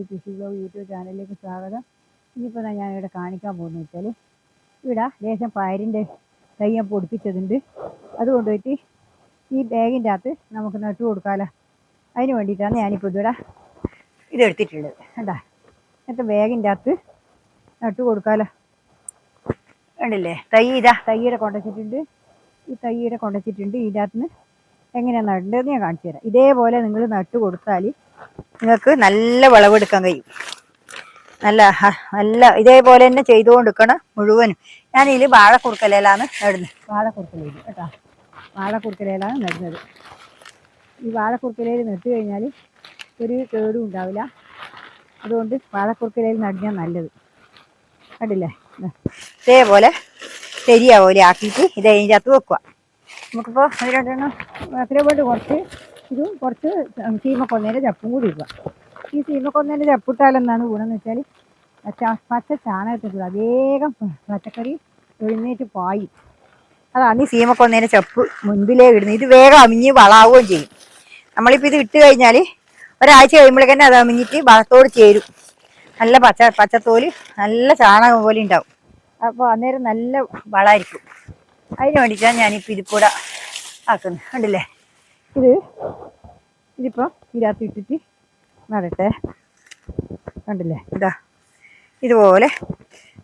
ഒരു കൃഷി blog YouTube ചാനലിലേക്ക് സ്വാഗതം. ഇനിയിപ്പോൾ ഞാൻ ഇവിടെ കാണിക്കാൻ പോകുന്നത് വെച്ചാൽ ഇവിടെ ലേശം പയറിന്റെ തൈ പൊടിപ്പിച്ചതുണ്ട്. അത് കൊണ്ടുപോയിട്ട് ഈ ബാഗിന്റെ അകത്ത് നമുക്ക് നട്ടു കൊടുക്കാമല്ലോ അതിന് വേണ്ടിയിട്ടാണ് ഞാനിപ്പോൾ ഇതിവിടെ ഇതെടുത്തിട്ടുള്ളത് കേട്ടാ എന്നിട്ട് ബാഗിന്റെ അകത്ത് നട്ടു കൊടുക്കാമല്ലോ കണ്ടില്ലേ? തൈ ഇതാ തൈയുടെ കൊണ്ടുവച്ചിട്ടുണ്ട് ഈ തൈയുടെ കൊണ്ടുവച്ചിട്ടുണ്ട് ഇതിന്റെ അകത്ത് നിന്ന് എങ്ങനെയാണ് നടേണ്ടതെന്ന് ഞാൻ കാണിച്ചു തരാം. ഇതേപോലെ നിങ്ങൾ നട്ടു കൊടുത്താൽ നിങ്ങൾക്ക് നല്ല വിളവെടുക്കാൻ കഴിയും. നല്ല നല്ല ഇതേപോലെ തന്നെ ചെയ്തുകൊണ്ടിരിക്കണം മുഴുവനും. ഞാൻ ഇതിൽ വാഴക്കുറുക്കലയിലാണ് നടുന്നത്. വാഴക്കുറുക്കലയിൽ കേട്ടോ. വാഴക്കുറുക്കലയിലാണ് നടുന്നത്. ഈ വാഴക്കുറുക്കലയിൽ നട്ടു കഴിഞ്ഞാൽ ഒരു കേടും ഉണ്ടാവില്ല. അതുകൊണ്ട് വാഴക്കുറുക്കലയിൽ നടുന്നത് നല്ലത്. കണ്ടില്ലേ? ഇതേപോലെ ശരിയാ പോലെ ആക്കിയിട്ട് ഇത് അതിന്റെ അകത്ത് വെക്കുക നമുക്കിപ്പോൾ രണ്ടെണ്ണം അതിനെ വേണ്ടി കുറച്ച് ഇതും കുറച്ച് ചീമക്കൊന്നേന്റെ ചപ്പും കൂടി ഇടുക. ഈ ചീമക്കൊന്നേന്റെ ഗുണം എന്ന് വെച്ചാൽ പച്ച കൂടെ വേഗം പച്ചക്കറി എഴുന്നേറ്റ് പായി. അതാണ് ഈ സീമക്കൊന്നേന്റെ ചപ്പ് മുൻപിലേ ഇടുന്നത്. ഇത് വേഗം അമിഞ്ഞ് വളാവുകയും ചെയ്യും. നമ്മളിപ്പോൾ ഇത് ഇട്ട് കഴിഞ്ഞാൽ ഒരാഴ്ച കഴിയുമ്പോഴേക്കന്നെ അത് അമിഞ്ഞിട്ട് വളത്തോട് ചേരും. നല്ല പച്ച പച്ചത്തോൽ നല്ല ചാണകം പോലെ ഉണ്ടാവും. അപ്പോൾ അന്നേരം നല്ല വളമായിരിക്കും. അതിന് വേണ്ടിയിട്ടാണ് ഞാനിപ്പോൾ ഇതിക്കൂടെ ആക്കുന്നത്. കണ്ടില്ലേ? ഇത് ഇതിപ്പോൾ ഇതിനകത്ത് ഇട്ടിട്ട് നടട്ടെ. കണ്ടില്ലേ? ഇതാ. ഇതുപോലെ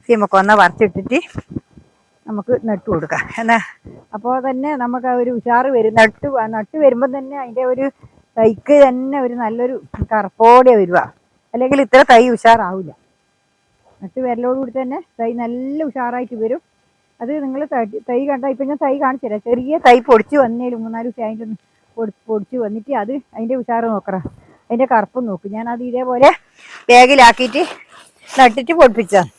സീമക്കൊന്ന വറുത്തിട്ടിട്ട് നമുക്ക് നട്ടു കൊടുക്കാം. എന്നാ? അപ്പോൾ തന്നെ നമുക്ക് ഒരു ഉഷാറ് വരും. നട്ട് നട്ട് വരുമ്പം തന്നെ അതിന്റെ ഒരു തൈക്ക് തന്നെ ഒരു നല്ലൊരു കറുപ്പോടെ വരുക. അല്ലെങ്കിൽ ഇത്ര തൈ ഉഷാറാവില്ല നട്ട് വരലോടുകൂടി തന്നെ തൈ നല്ല ഉഷാറായിട്ട് വരും. അത് നിങ്ങൾ തൈ കണ്ട ഇപ്പം ഞാൻ തൈ കാണിച്ചു തരാം ചെറിയ തൈ പൊടിച്ച് വന്നേലും മൂന്നാൽ ദിവസം അതിന്റെ പൊടി പൊടിച്ച് വന്നിട്ട് അത് അതിന്റെ ഉഷാറ് നോക്കറ അതിന്റെ കറുപ്പ് നോക്കും. ഞാൻ അത് ഇതേപോലെ ബാഗിലാക്കിയിട്ട് നട്ടിട്ട് പൊടിപ്പിച്ചതാണ്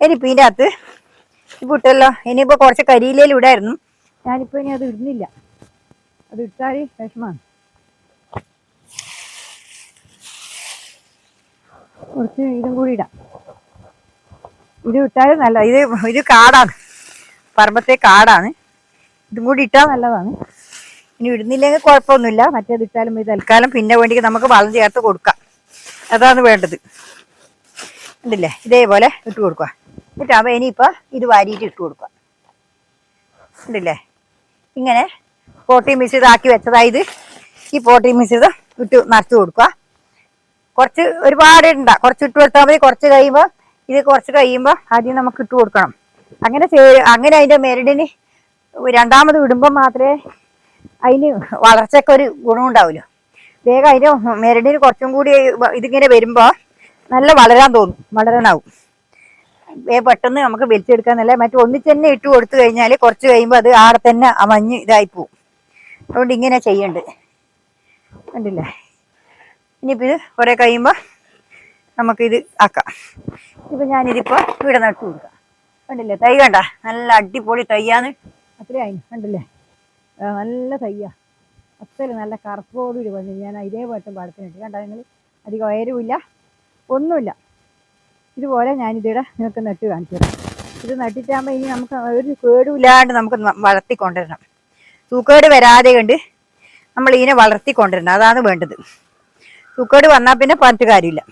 ഇനിയിപ്പോൾ ഇതിന്റെ അകത്ത് ഇപ്പം ഇട്ടല്ലോ ഇനിയിപ്പോൾ കുറച്ച് കരിയിലേലും ഇടായിരുന്നു. ഞാനിപ്പോൾ ഇനി അത് ഇടുന്നില്ല. അത് ഇട്ടാൽ വിഷമാണ്. കുറച്ച് ഇതും കൂടി ഇടാം. ഇത് ഇട്ടാലും നല്ല ഇത് ഇത് കാടാണ്. പറമ്പത്തെ കാടാണ്. ഇതും കൂടി ഇട്ടാൽ നല്ലതാണ്. ഇനി ഇടുന്നില്ലെങ്കിൽ കുഴപ്പമൊന്നുമില്ല. മറ്റേത് ഇട്ടാലും ഇത് തൽക്കാലം പിന്നെ വേണ്ടി നമുക്ക് വളം ചേർത്ത് കൊടുക്കാം. അതാണ് വേണ്ടത്. ഉണ്ടല്ലേ ഇതേപോലെ ഇട്ട് കൊടുക്കുക. എന്നിട്ടാകുമ്പോൾ ഇനിയിപ്പോൾ ഇത് വാരിയിട്ട് ഇട്ട് കൊടുക്കുക. ഉണ്ടല്ലേ ഇങ്ങനെ പോട്ടി മിശ്രിതാക്കി വെച്ചതായത് ഈ പോട്ടി മിശ്രിതം ഇട്ട് നിറച്ച് കൊടുക്കുക. കുറച്ച് ഒരുപാട് ഇടണ്ട. കുറച്ച് ഇട്ട് കൊടുത്താൽ മതി. കുറച്ച് കഴിയുമ്പോൾ ഇത് കുറച്ച് കഴിയുമ്പോൾ ആദ്യം നമുക്ക് ഇട്ട് കൊടുക്കണം. അങ്ങനെ അങ്ങനെ അതിന്റെ മെരടിന് രണ്ടാമത് ഇടുമ്പോൾ മാത്രമേ അതിന് വളർച്ചയ്ക്ക് ഒരു ഗുണമുണ്ടാവുമല്ലോ വേഗം അതിന് മെരടിന് കുറച്ചും കൂടി ഇതിങ്ങനെ വരുമ്പോൾ നല്ല വളരാൻ തോന്നും വളരാനാവും. വേഗം പെട്ടെന്ന് നമുക്ക് വലിച്ചെടുക്കാന്നല്ല മറ്റു ഒന്നിച്ച് തന്നെ ഇട്ട് കൊടുത്തു കഴിഞ്ഞാൽ കുറച്ച് കഴിയുമ്പോൾ അത് ആടെ തന്നെ ആ മഞ്ഞ് ഇതായി പോവും. അതുകൊണ്ട് ഇങ്ങനെ ചെയ്യണ്ട്. കണ്ടില്ലേ? ഇനിയിപ്പോൾ ഇത് കുറേ കഴിയുമ്പോൾ നമുക്കിത് ആക്കാം. ഇപ്പം ഞാനിതിപ്പോൾ ഇവിടെ നട്ടു കൊടുക്കാം. കണ്ടില്ലേ? തൈ കണ്ട? നല്ല അടിപൊളി തയ്യാന്ന് അത്രയായി കണ്ടില്ലേ? നല്ല തയ്യാ. അത്ര നല്ല കറുപ്പോടുകൂടി വന്നു. ഞാൻ ഇതേപോലത്തെ പാടത്തിനിട്ട് കണ്ട നിങ്ങൾ? അധികം ഉയരവുമില്ല ഒന്നുമില്ല. ഇതുപോലെ ഞാനിതിവിടെ നിങ്ങൾക്ക് നട്ട് കാണിച്ചു തരാം. ഇത് നട്ടിട്ടാകുമ്പോൾ ഇനി നമുക്ക് ഒരു കേടുമില്ലാണ്ട് നമുക്ക് വളർത്തിക്കൊണ്ടിരണം. തൂക്കേട് വരാതെ കണ്ട് നമ്മൾ ഇതിനെ വളർത്തിക്കൊണ്ടിരണം. അതാണ് വേണ്ടത്. തൂക്കേട് വന്നാൽ പിന്നെ പറഞ്ഞിട്ട് കാര്യമില്ല.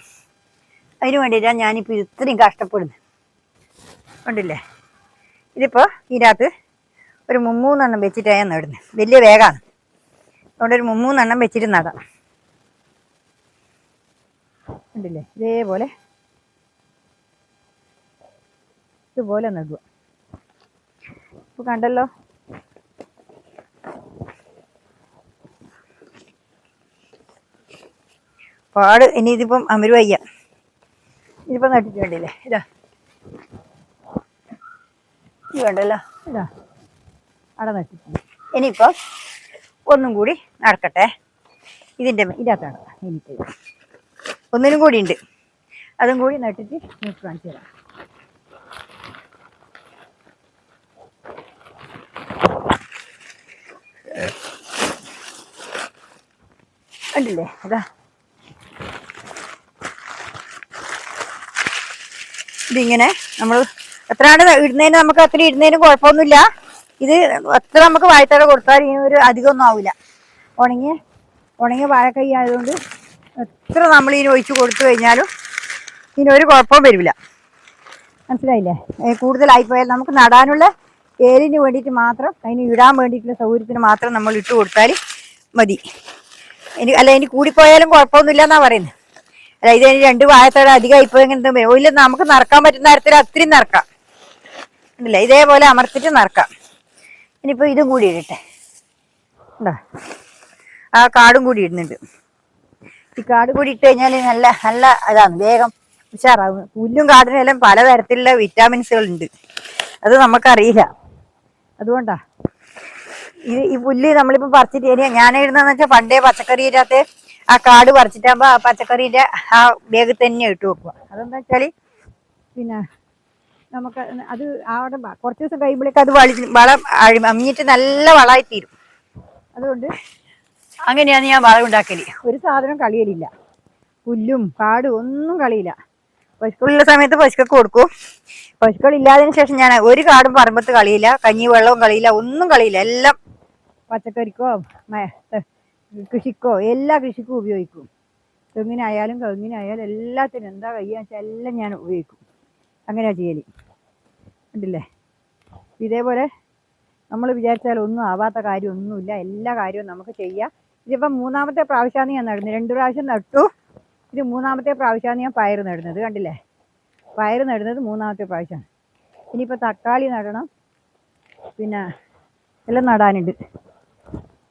അതിന് വേണ്ടിയിട്ടാണ് ഞാനിപ്പോൾ ഇത്രയും കഷ്ടപ്പെടുന്നത്. ഉണ്ടല്ലേ? ഇതിപ്പോൾ ഇതിനകത്ത് ഒരു മുമ്മൂന്നെണ്ണം വെച്ചിട്ടാണ് ഞാൻ നടുന്നത് വലിയ വേഗമാണ് അതുകൊണ്ട് ഒരു മുമ്മൂന്നെണ്ണം വെച്ചിട്ട് നടാം. ഉണ്ടല്ലേ ഇതേപോലെ. ഇതുപോലെ നടുക. ഇപ്പൊ കണ്ടല്ലോ? പാട്. ഇനി ഇതിപ്പം അമരു വയ്യ. ഇതിപ്പം നട്ടിട്ട് കണ്ടില്ലേ? ഇതാ. ഇത് കണ്ടല്ലോ? ഇതാ. അവിടെ നട്ടിട്ടുണ്ട് ഇനിയിപ്പോൾ ഒന്നും കൂടി നടക്കട്ടെ. ഇതിന്റെ ഇതിനകത്താണ് എനിക്ക് ഒന്നിനും കൂടി ഉണ്ട്. അതും കൂടി നട്ടിട്ട് നിങ്ങൾക്ക് കാണിച്ചു തരാം ഉണ്ടല്ലേ അതാ. ഇതിങ്ങനെ നമ്മൾ എത്രയാണ് ഇടുന്നതിന് നമുക്ക് അത്ര ഇടുന്നതിന് കുഴപ്പമൊന്നുമില്ല. ഇത് എത്ര നമുക്ക് വാഴത്തോടെ കൊടുത്താൽ ഇനി ഒരു അധികമൊന്നും ആവില്ല ഉണങ്ങിയ ഉണങ്ങിയ വാഴക്കൈ ആയതുകൊണ്ട് എത്ര നമ്മൾ ഇതിന് ഒഴിച്ചു കൊടുത്തു കഴിഞ്ഞാലും ഇനി ഒരു കുഴപ്പവും വരില്ല. മനസ്സിലായില്ലേ? കൂടുതലായിപ്പോയാൽ നമുക്ക് നടാനുള്ള ഏലിന് വേണ്ടിയിട്ട് മാത്രം അതിന് ഇടാൻ വേണ്ടിയിട്ടുള്ള സൗകര്യത്തിന് മാത്രം നമ്മൾ ഇട്ട് കൊടുത്താൽ മതി. ഇനി അല്ല ഇനി കൂടിപ്പോയാലും കുഴപ്പമൊന്നുമില്ല എന്നാ പറയുന്നത് അല്ല ഇത് ഇനി രണ്ട് വാഴത്തോടെ അധികം ഇപ്പോൾ ഇങ്ങനെ ഇല്ല നമുക്ക് നടക്കാൻ പറ്റുന്ന തരത്തിൽ അത്രയും നടക്കാം ഇല്ല ഇതേപോലെ അമർത്തിട്ട് നറക്കാം. ഇനിയിപ്പോൾ ഇതും കൂടി ഇടട്ടെ. ഉണ്ടോ? ആ കാടും കൂടി ഇടുന്നുണ്ട്. ഈ കാട് കൂടി ഇട്ട് കഴിഞ്ഞാൽ നല്ല നല്ല അതാണ് വേഗം ഉഷാറാവും. പുല്ലും കാടിനും എല്ലാം പലതരത്തിലുള്ള വിറ്റാമിൻസുകൾ ഉണ്ട് അത് നമുക്കറിയില്ല. അതുകൊണ്ടാ. ഇത് ഈ പുല്ല് നമ്മളിപ്പോ പറിച്ചിട്ട് ഞാൻ ഇടുന്നതെന്ന് വെച്ചാൽ പണ്ടേ പച്ചക്കറി പച്ചക്കറിയിനകത്ത് ആ കാട് പറിച്ചിട്ടാകുമ്പോ ആ പച്ചക്കറീന്റെ ആ വേഗം തന്നെ ഇട്ട് വെക്കുക. അതെന്താ വെച്ചാൽ പിന്നെ നമുക്ക് അത് അവിടെ കുറച്ച് ദിവസം കഴിയുമ്പോഴേക്ക് അത് വളി വളം അമിഞ്ഞിട്ട് നല്ല വളമായി തീരും അതുകൊണ്ട് അങ്ങനെയാണ് ഞാൻ വളം ഉണ്ടാക്കൽ? ഒരു സാധനം കളിയലില്ല. പുല്ലും കാടും ഒന്നും കളിയില്ല. പശുക്കളുള്ള സമയത്ത് പശുക്കൾക്ക് കൊടുക്കും. പശുക്കളില്ലാതിന് ശേഷം ഞാൻ ഒരു കാടും പറമ്പത്ത് കളിയില്ല. കഞ്ഞി വെള്ളവും കളിയില്ല. ഒന്നും കളിയില്ല. എല്ലാം പച്ചക്കറിക്കോ കൃഷിക്കോ എല്ലാ കൃഷിക്കും ഉപയോഗിക്കും. തെങ്ങിനായാലും കവുങ്ങിനായാലും എല്ലാത്തിനും എന്താ കഴിയാന്ന് വെച്ചാൽ എല്ലാം ഞാൻ ഉപയോഗിക്കും. അങ്ങനെയാ ചെയ്യൽ. കണ്ടില്ലേ? ഇതേപോലെ നമ്മൾ വിചാരിച്ചാൽ ഒന്നും ആവാത്ത കാര്യമൊന്നുമില്ല എല്ലാ കാര്യവും നമുക്ക് ചെയ്യാം. ഇതിപ്പം മൂന്നാമത്തെ പ്രാവശ്യമാണ് ഞാൻ നടുന്നത് രണ്ട് പ്രാവശ്യം നട്ടു. ഇത് മൂന്നാമത്തെ പ്രാവശ്യമാണ് ഞാൻ പയർ നടുന്നത്. കണ്ടില്ലേ? പയർ നടുന്നത് മൂന്നാമത്തെ പ്രാവശ്യമാണ് ഇനിയിപ്പോൾ തക്കാളി നടണം. പിന്നെ എല്ലാം നടാനുണ്ട്.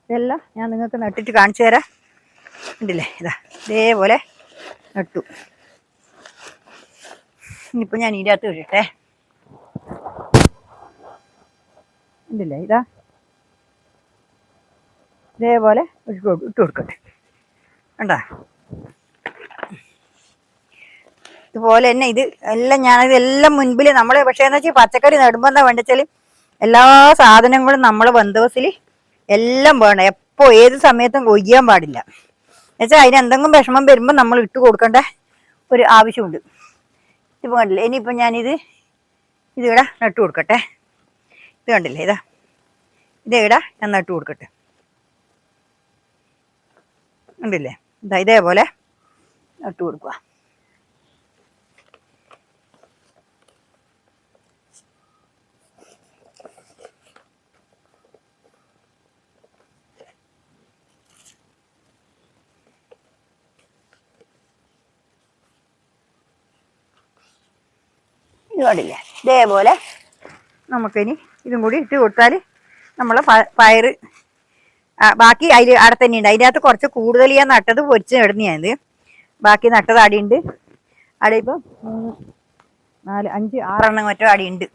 ഇതെല്ലാം ഞാൻ നിങ്ങൾക്ക് നട്ടിട്ട് കാണിച്ചു തരാം. ഉണ്ടല്ലേ ഇതാ ഇതേപോലെ നട്ടു. ഇനിയിപ്പോൾ ഞാൻ ഇതിനകത്ത് അകത്ത് ഇടട്ടെ ഉണ്ടല്ലേ? ഇതാ. ഇതേപോലെ ഇട്ട് കൊടു- ഇട്ട് കൊടുക്കട്ടെ കണ്ടാ? ഇതുപോലെ തന്നെ ഇത് എല്ലാം ഞാനിത് എല്ലാം മുൻപിൽ നമ്മൾ പക്ഷേ എന്താ വെച്ചാൽ പച്ചക്കറി നടുമ്പോൾ എന്താ വേണ്ട വെച്ചാൽ എല്ലാ സാധനങ്ങളും നമ്മൾ ബന്ധുവസിൽ എല്ലാം വേണം. എപ്പോൾ ഏത് സമയത്തും കൊയ്യാൻ പാടില്ല. എന്നുവെച്ചാൽ അതിന് എന്തെങ്കിലും വിഷമം വരുമ്പോൾ നമ്മൾ ഇട്ട് കൊടുക്കേണ്ട ഒരു ആവശ്യമുണ്ട്. ഇപ്പം കണ്ടില്ല ഇനിയിപ്പം ഞാനിത് ഇതിവിടെ നട്ടു കൊടുക്കട്ടെ. ഇത് കണ്ടില്ലേ ഇതാ? ഇതേ ഇടാ ഞാൻ നട്ടു കൊടുക്കട്ടെ. കണ്ടില്ലേ? ഇതാ ഇതേപോലെ നട്ടു കൊടുക്കുക. ഇത് കണ്ടില്ലേ? ഇതേപോലെ നമുക്കിനി ഇതും കൂടി ഇട്ട് കൊടുത്താൽ നമ്മളെ പയർ ബാക്കി അതിൽ അവിടെ തന്നെ ഉണ്ട് അതിന്റെ അകത്ത് കുറച്ച് കൂടുതൽ ഞാൻ നട്ടത് പൊരിച്ച് ഇടുന്നതാണ് ബാക്കി നട്ടത് അടിയുണ്ട്. അവിടെ ഇപ്പം മൂന്ന് നാല് അഞ്ച് ആറെണ്ണം മറ്റോ അടിയുണ്ട്.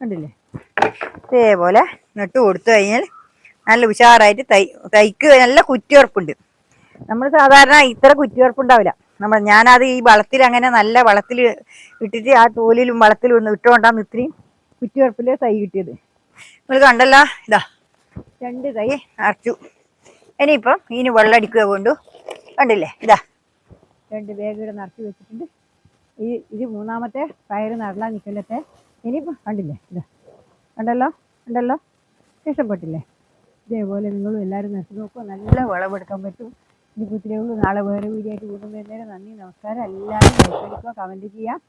കണ്ടില്ലേ? ഇതേപോലെ നട്ട് കൊടുത്തു കഴിഞ്ഞാൽ നല്ല ഉഷാറായിട്ട് തൈ തൈക്ക് നല്ല കുറ്റിയുറപ്പുണ്ട് നമ്മൾ സാധാരണ ഇത്ര കുറ്റിയുറപ്പുണ്ടാവില്ല നമ്മൾ ഞാനത് ഈ വളത്തിൽ അങ്ങനെ നല്ല വളത്തിൽ ഇട്ടിട്ട് ആ തോലിലും വളത്തിലും ഒന്ന് ഇട്ടുകൊണ്ടാണ് ഇത്രയും കുറ്റിയുറപ്പിൽ തൈ കിട്ടിയത്. നിങ്ങൾ കണ്ടല്ല ഇതാ. രണ്ട് തൈ അരച്ചു. ഇനിയിപ്പം ഇതിന് വെള്ളം അടിക്കുക കൊണ്ടു. കണ്ടില്ലേ? ഇതാ. രണ്ട് ബാഗ് ഇവിടെ നിറച്ച് വെച്ചിട്ടുണ്ട്. ഈ ഇത് മൂന്നാമത്തെ പയറ് നടലാൻ നിൽക്കലത്തെ ഇനിയിപ്പം കണ്ടില്ലേ? ഇതാ. കണ്ടല്ലോ? കണ്ടല്ലോ? ഇഷ്ടപ്പെട്ടില്ലേ? ഇതേപോലെ നിങ്ങളും എല്ലാവരും നട്ടു നോക്കുക നല്ല വിളവെടുക്കാൻ പറ്റും. ഇനിയിപ്പോൾ ഇത്രയേ ഉള്ളൂ നാളെ വേറെ വീഡിയോ ആയിട്ട് വീണ്ടും നേരം നന്ദി നമസ്കാരം. എല്ലാവരും ലൈക്ക് അടിക്കുക കമന്റ് ചെയ്യുക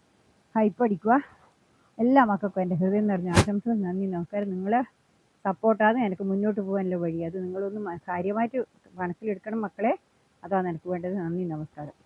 ഹൈപ്പ് അടിക്കുക. എല്ലാ മക്കൾക്കും എന്റെ ഹൃദയം നിറഞ്ഞ ആശംസകൾ നന്ദി നമസ്കാരം. നിങ്ങൾ സപ്പോർട്ടാണ് എനിക്ക് മുന്നോട്ട് പോകാനുള്ള വഴി. അത് നിങ്ങളൊന്ന് കാര്യമായിട്ട് മനസ്സിലെടുക്കണം മക്കളെ. അതാണ് എനിക്ക് വേണ്ടത്. നന്ദി നമസ്കാരം.